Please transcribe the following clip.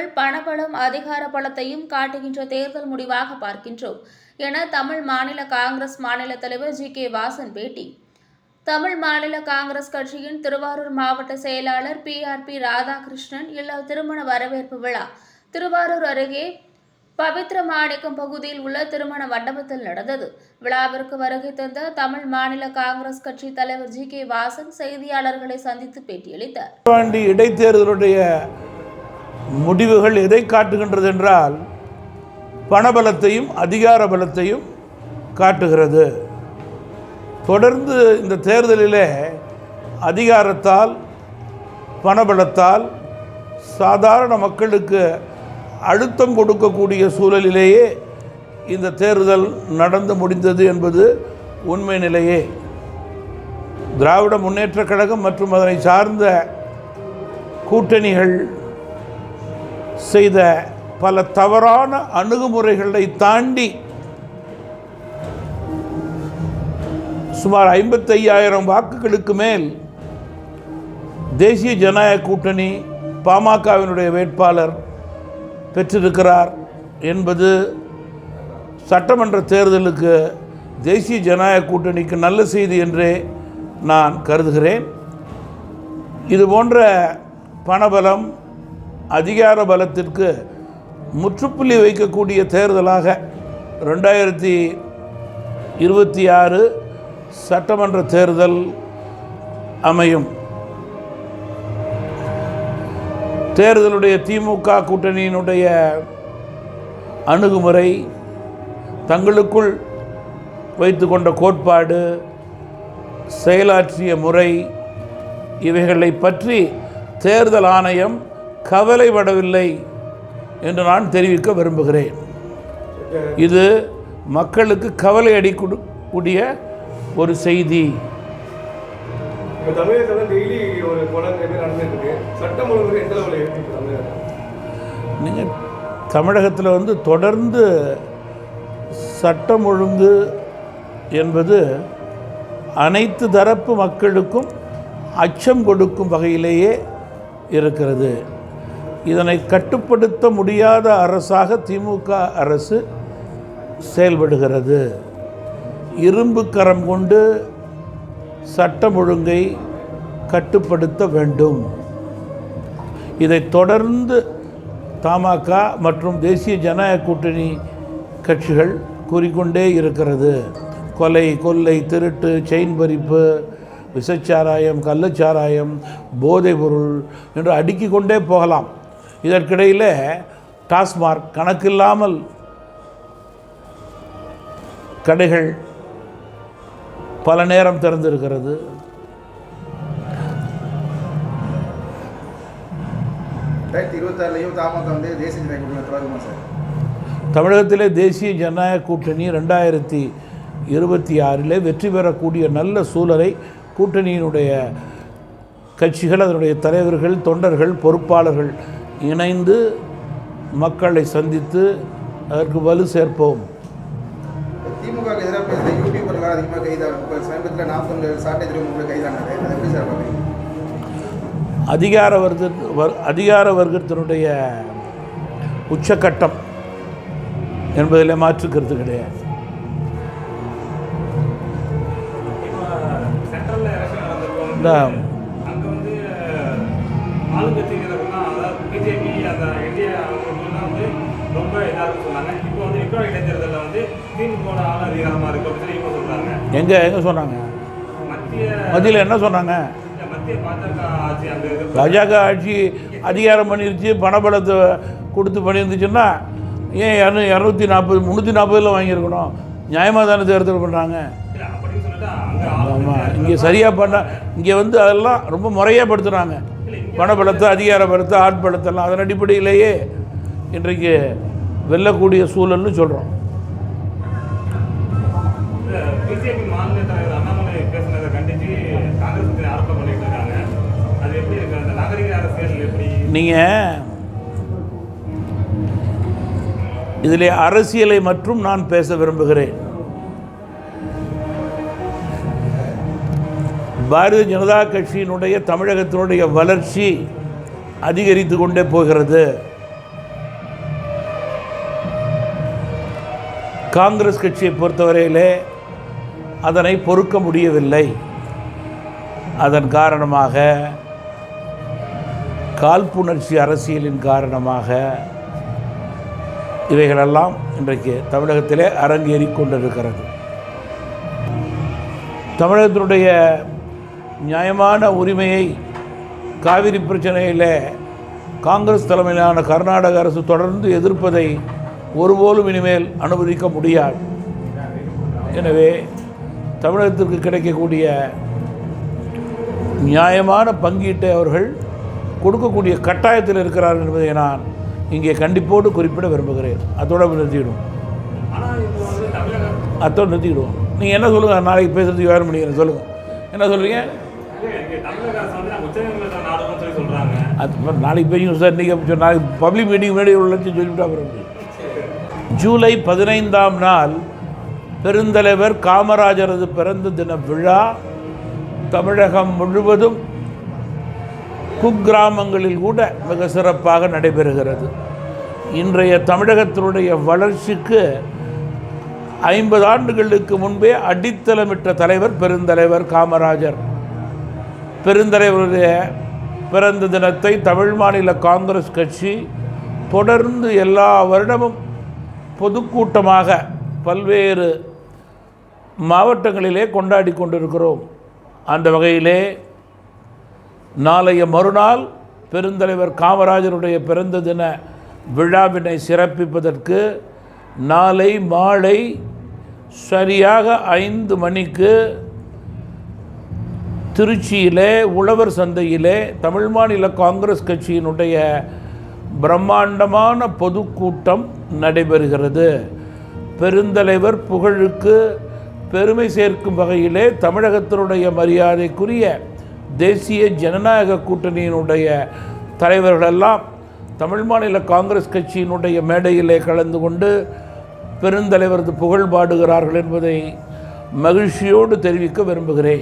முடிவுகள் பணபலம் அதிகார பலத்தையும் காட்டுகின்ற தேர்தல் முடிவாக பார்க்கின்றோம் என தமிழ் மாநில காங்கிரஸ் மாநில தலைவர் ஜி. கே. வாசன் பேட்டி. தமிழ் மாநில காங்கிரஸ் கட்சியின் திருவாரூர் மாவட்ட செயலாளர் பி. ஆர். பி. ராதாகிருஷ்ணன் இல்ல திருமண வரவேற்பு விழா. திருவாரூர் அருகே பவித்ர மாணிக்கம் பகுதியில் உள்ள திருமண மண்டபத்தில் நடந்தது. விழாவிற்கு வருகை தந்த தமிழ் மாநில காங்கிரஸ் கட்சி தலைவர் ஜி. கே. வாசன் செய்தியாளர்களை சந்தித்து பேட்டியளித்தார். இடைத்தேர்தலுடைய முடிவுகள் எதை காட்டுகின்றது என்றால் பணபலத்தையும் அதிகார பலத்தையும் காட்டுகிறது. தொடர்ந்து இந்த தேர்தலிலே அதிகாரத்தால் பணபலத்தால் சாதாரண மக்களுக்கு அழுத்தம் கொடுக்கக்கூடிய சூழலிலேயே இந்த தேர்தல் நடந்து முடிந்தது என்பது உண்மை நிலையே. திராவிட முன்னேற்றக் கழகம் மற்றும் அதனை சார்ந்த கூட்டணிகள் செய்த பல தவறான அணுகுமுறைகளை தாண்டி சுமார் ஐம்பத்தையாயிரம் வாக்குகளுக்கு மேல் தேசிய ஜனநாயக கூட்டணி பாமகவினுடைய வேட்பாளர் பெற்றிருக்கிறார் என்பது சட்டமன்ற தேர்தலுக்கு தேசிய ஜனநாயக கூட்டணிக்கு நல்ல செய்தி என்றே நான் கருதுகிறேன். இது போன்ற பணபலம் அதிகார பலத்திற்கு முற்றுப்புள்ளி வைக்கக்கூடிய தேர்தலாக ரெண்டாயிரத்தி இருபத்தி ஆறு சட்டமன்ற தேர்தல் அமையும். தேர்தலுடைய திமுக கூட்டணியினுடைய அணுகுமுறை தங்களுக்குள் வைத்து கொண்ட கோட்பாடு செயலாற்றிய முறை இவைகளை பற்றி தேர்தல் ஆணையம் கவலைப்படவில்லை என்று நான் தெரிவிக்க விரும்புகிறேன். இது மக்களுக்கு கவலை அடிக்கூடிய ஒரு செய்தி. நீங்கள் தமிழகத்தில் வந்து தொடர்ந்து சட்டம் ஒழுங்கு என்பது அனைத்து தரப்பு மக்களுக்கும் அச்சம் கொடுக்கும் வகையிலேயே இருக்கிறது. இதனை கட்டுப்படுத்த முடியாத அரசாக திமுக அரசு செயல்படுகிறது. இரும்பு கரம் கொண்டு சட்டம் ஒழுங்கை கட்டுப்படுத்த வேண்டும். இதை தொடர்ந்து தமாக மற்றும் தேசிய ஜனநாயக கூட்டணி கட்சிகள் கூறிக்கொண்டே இருக்கிறது. கொலை கொள்ளை திருட்டு செயின் பறிப்பு விசச்சாராயம் கள்ளச்சாராயம் போதைப் பொருள் என்று அடுக்கிக் கொண்டே போகலாம். இதற்கிடையில் டாஸ்மார்க் கணக்கில்லாமல் கடைகள் பல நேரம் திறந்திருக்கிறது. தமிழகத்திலே தேசிய ஜனநாயக கூட்டணி ரெண்டாயிரத்தி இருபத்தி ஆறிலே வெற்றி பெறக்கூடிய நல்ல சூழலை கூட்டணியினுடைய கட்சிகள் அதனுடைய தலைவர்கள் தொண்டர்கள் பொறுப்பாளர்கள் இணைந்து மக்களை சந்தித்து அதற்கு வலு சேர்ப்போம். திமுக எதிராக பேசுகிற அதிகமாக கைதாகும் சமீபத்தில் நாற்பது சாட்டை திரும்ப கைதானாரு. அதை எப்படி சார் பார்க்குறீங்க? அதிகார வர்க்க வர் அதிகார வர்க்கத்தினுடைய உச்சக்கட்டம் என்பதில் மாற்றுக்கிறது கிடையாது. இந்த விக்ரம் இடைத்தேர்தலில் வந்து திமுக ஆள் அதிகாரமாக இருக்கு அப்படின்னு சொல்லி இப்போ சொல்றாங்க. எங்கே எங்கே சொன்னாங்க மத்திய மத்தியில் என்ன சொன்னாங்க? பாஜக ஆட்சி அதிகாரம் பண்ணிருச்சு பணபலத்தை கொடுத்து பண்ணியிருந்துச்சுன்னா ஏன் இரநூ இரநூத்தி நாற்பது முந்நூற்றி நாற்பதில் வாங்கியிருக்கணும்? நியாயமாக தானே தேர்தல் பண்ணுறாங்க ஆமாம் இங்கே சரியாக பண்ண இங்கே வந்து அதெல்லாம் ரொம்ப முறையாக படுத்துகிறாங்க பணபலத்தை அதிகார பலத்தை ஆட்பலத்தெல்லாம் அதன் அடிப்படையிலேயே இன்றைக்கு வெல்லக்கூடிய சூழல்னு சொல்கிறோம் நீங்கள் இதிலே அரசியலை மற்றும் நான் பேச விரும்புகிறேன். பாரதிய ஜனதா கட்சியினுடைய தமிழகத்தினுடைய வளர்ச்சி அதிகரித்து கொண்டே போகிறது. காங்கிரஸ் கட்சியை பொறுத்தவரையிலே அதனை பொறுக்க முடியவில்லை. அதன் காரணமாக காழ்ப்புணர்ச்சி அரசியலின் காரணமாக இவைகளெல்லாம் இன்றைக்கு தமிழகத்திலே அரங்கேறி கொண்டிருக்கிறது. தமிழகத்தினுடைய நியாயமான உரிமையை காவிரி பிரச்சனையில் காங்கிரஸ் தலைமையிலான கர்நாடக அரசு தொடர்ந்து எதிர்ப்பதை ஒருபோலும் இனிமேல் அனுமதிக்க முடியாது. எனவே தமிழகத்திற்கு கிடைக்கக்கூடிய நியாயமான பங்கீட்டை அவர்கள் கொடுக்கக்கூடிய கட்டாயத்தில் இருக்கிறார்கள் என்பதை நான் இங்கே கண்டிப்போடு குறிப்பிட விரும்புகிறேன். அதோட நிறுத்திவிடும். ஆனால் அத்தோடு நிறுத்திக்கிடுவோம் நீங்கள் என்ன சொல்லுங்கள் நாளைக்கு பேசுகிறதுக்கு வேறு பண்ணிக்கிறேன் சொல்லுங்கள் என்ன சொல்கிறீங்க அது நாளைக்கு பேசுங்க சார். நீங்கள் நாளைக்கு பப்ளிக் மீட்டிங் முன்னாடி உள்ள லட்சம் சொல்லிவிட்டா அப்புறம் ஜூலை பதினைந்தாம் நாள் பெருந்தலைவர் காமராஜரது பிறந்த தின விழா. தமிழகம் முழுவதும் குக்கிராமங்களில் கூட மிக சிறப்பாக நடைபெறுகிறது. இன்றைய தமிழகத்தினுடைய வளர்ச்சிக்கு ஐம்பது ஆண்டுகளுக்கு முன்பே அடித்தளமிட்ட தலைவர் பெருந்தலைவர் காமராஜர். பெருந்தலைவருடைய பிறந்த தினத்தை தமிழ் மாநில காங்கிரஸ் கட்சி தொடர்ந்து எல்லா வருடமும் பொதுக்கூட்டமாக பல்வேறு மாவட்டங்களிலே கொண்டாடி கொண்டிருக்கிறோம். அந்த வகையிலே நாளைய மறுநாள் பெருந்தலைவர் காமராஜருடைய பிறந்த தின விழாவினை சிறப்பிப்பதற்கு நாளை மாலை சரியாக ஐந்து மணிக்கு திருச்சியிலே உழவர் சந்தையிலே தமிழ் மாநில காங்கிரஸ் கட்சியினுடைய பிரம்மாண்டமான பொதுக்கூட்டம் நடைபெறுகிறது. பெருந்தலைவர் புகழுக்கு பெருமை சேர்க்கும் வகையிலே தமிழகத்தினுடைய மரியாதைக்குரிய தேசிய ஜனநாயக கூட்டணியினுடைய தலைவர்களெல்லாம் தமிழ் மாநில காங்கிரஸ் கட்சியினுடைய மேடையிலே கலந்து கொண்டு பெருந்தலைவரது புகழ் பாடுகிறார்கள் என்பதை மகிழ்ச்சியோடு தெரிவிக்க விரும்புகிறேன்.